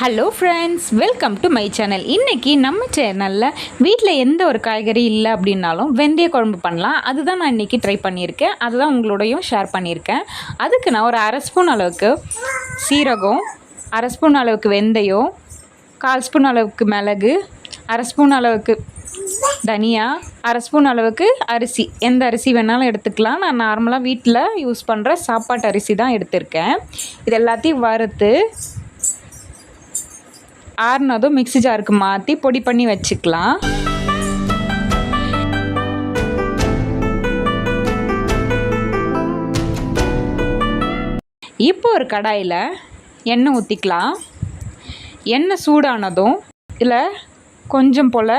Hello friends welcome to my channel இன்றைக்கி நம்ம சேனலில் வீட்டில் எந்த ஒரு காய்கறி இல்லை அப்படின்னாலும் வெந்தய குழம்பு பண்ணலாம். அதுதான் நான் இன்றைக்கி ட்ரை பண்ணியிருக்கேன். அதுதான் உங்களோடையும் ஷேர் பண்ணியிருக்கேன். அதுக்கு நான் ஒரு அரை ஸ்பூன் அளவுக்கு சீரகம் அரை ஸ்பூன் அளவுக்கு வெந்தயம் கால் ஸ்பூன் அளவுக்கு மிளகு அரை ஸ்பூன் அளவுக்கு தனியா அரை ஸ்பூன் அளவுக்கு அரிசி. எந்த அரிசி வேணாலும் எடுத்துக்கலாம். நான் நார்மலாக வீட்டில் யூஸ் பண்ணுற சாப்பாட்டு அரிசி தான் எடுத்திருக்கேன். இது எல்லாத்தையும் வறுத்து ஆறுனதும் மிக்ஸி ஜாருக்கு மாற்றி பொடி பண்ணி வச்சுக்கலாம். இப்போ ஒரு கடாயில் எண்ணெய் ஊற்றிக்கலாம் எண்ணெய் சூடானதும் இதில் கொஞ்சம் போல்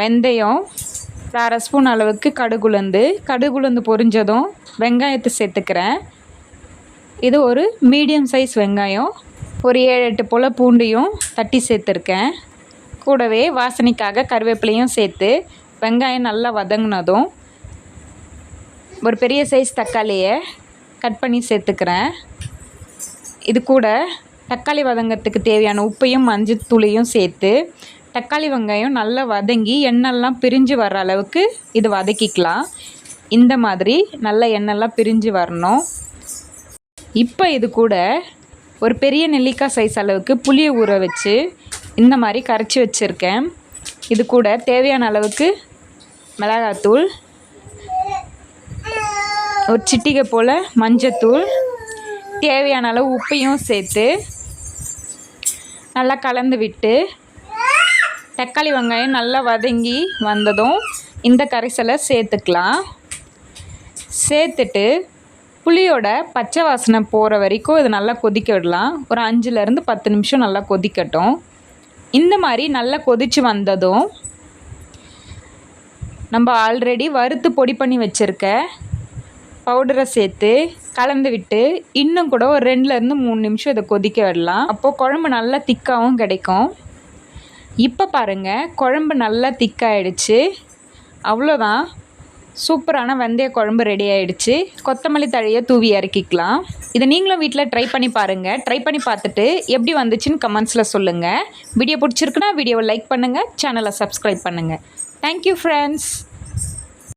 வெந்தயம் அரை ஸ்பூன் அளவுக்கு கடுகுலந்து கடுகுலந்து பொரிஞ்சதும் வெங்காயத்தை சேர்த்துக்கிறேன். இது ஒரு மீடியம் சைஸ் வெங்காயம். ஒரு ஏழு எட்டு போல் பூண்டையும் தட்டி சேர்த்துருக்கேன். கூடவே வாசனைக்காக கருவேப்பிலையும் சேர்த்து வெங்காயம் நல்லா வதங்கினதும் ஒரு பெரிய சைஸ் தக்காளியை கட் பண்ணி சேர்த்துக்கிறேன். இது கூட தக்காளி வதங்கிறதுக்கு தேவையான உப்பையும் மஞ்சள் தூளையும் சேர்த்து தக்காளி வெங்காயம் நல்லா வதங்கி எண்ணெய்லாம் பிரிஞ்சு வர்ற அளவுக்கு இது வதக்கிக்கலாம். இந்த மாதிரி நல்லா எண்ணெய்லாம் பிரிஞ்சு வரணும். இப்போ இது கூட ஒரு பெரிய நெல்லிக்காய் சைஸ் அளவுக்கு புளியை ஊற வச்சு இந்த மாதிரி கரைச்சி வச்சுருக்கேன். இது கூட தேவையான அளவுக்கு மிளகாத்தூள் ஒரு சிட்டிகை போல் மஞ்சத்தூள் தேவையான அளவு உப்பையும் சேர்த்து நல்லா கலந்து விட்டு தக்காளி வெங்காயம் நல்லா வதங்கி வந்ததும் இந்த கரைசலை சேர்த்துக்கலாம். சேர்த்துட்டு புளியோட பச்சை வாசனை போகிற வரைக்கும் இது நல்லா கொதிக்க விடலாம். ஒரு அஞ்சுலேருந்து பத்து நிமிஷம் நல்லா கொதிக்கட்டும். இந்த மாதிரி நல்லா கொதித்து வந்ததும் நம்ம ஆல்ரெடி வறுத்து பொடி பண்ணி வச்சுருக்க பவுடரை சேர்த்து கலந்து விட்டு இன்னும் கூட ஒரு ரெண்டுலேருந்து மூணு நிமிஷம் இதை கொதிக்க விடலாம். அப்போது குழம்பு நல்லா திக்காகவும் கிடைக்கும். இப்போ பாருங்கள் குழம்பு நல்லா திக்காயிடுச்சு. அவ்வளோதான் சூப்பரான வெந்தய குழம்பு ரெடி ஆயிடுச்சு. கொத்தமல்லி தழையை தூவி இறக்கிக்கலாம். இதை நீங்களும் வீட்டில் ட்ரை பண்ணி பாருங்கள் ட்ரை பண்ணி பார்த்துட்டு எப்படி வந்துச்சுன்னு கமெண்ட்ஸில் சொல்லுங்கள் வீடியோ பிடிச்சிருக்குன்னா வீடியோவை லைக் பண்ணுங்கள் சேனலை சப்ஸ்கிரைப் பண்ணுங்கள் தேங்க்யூ ஃப்ரெண்ட்ஸ்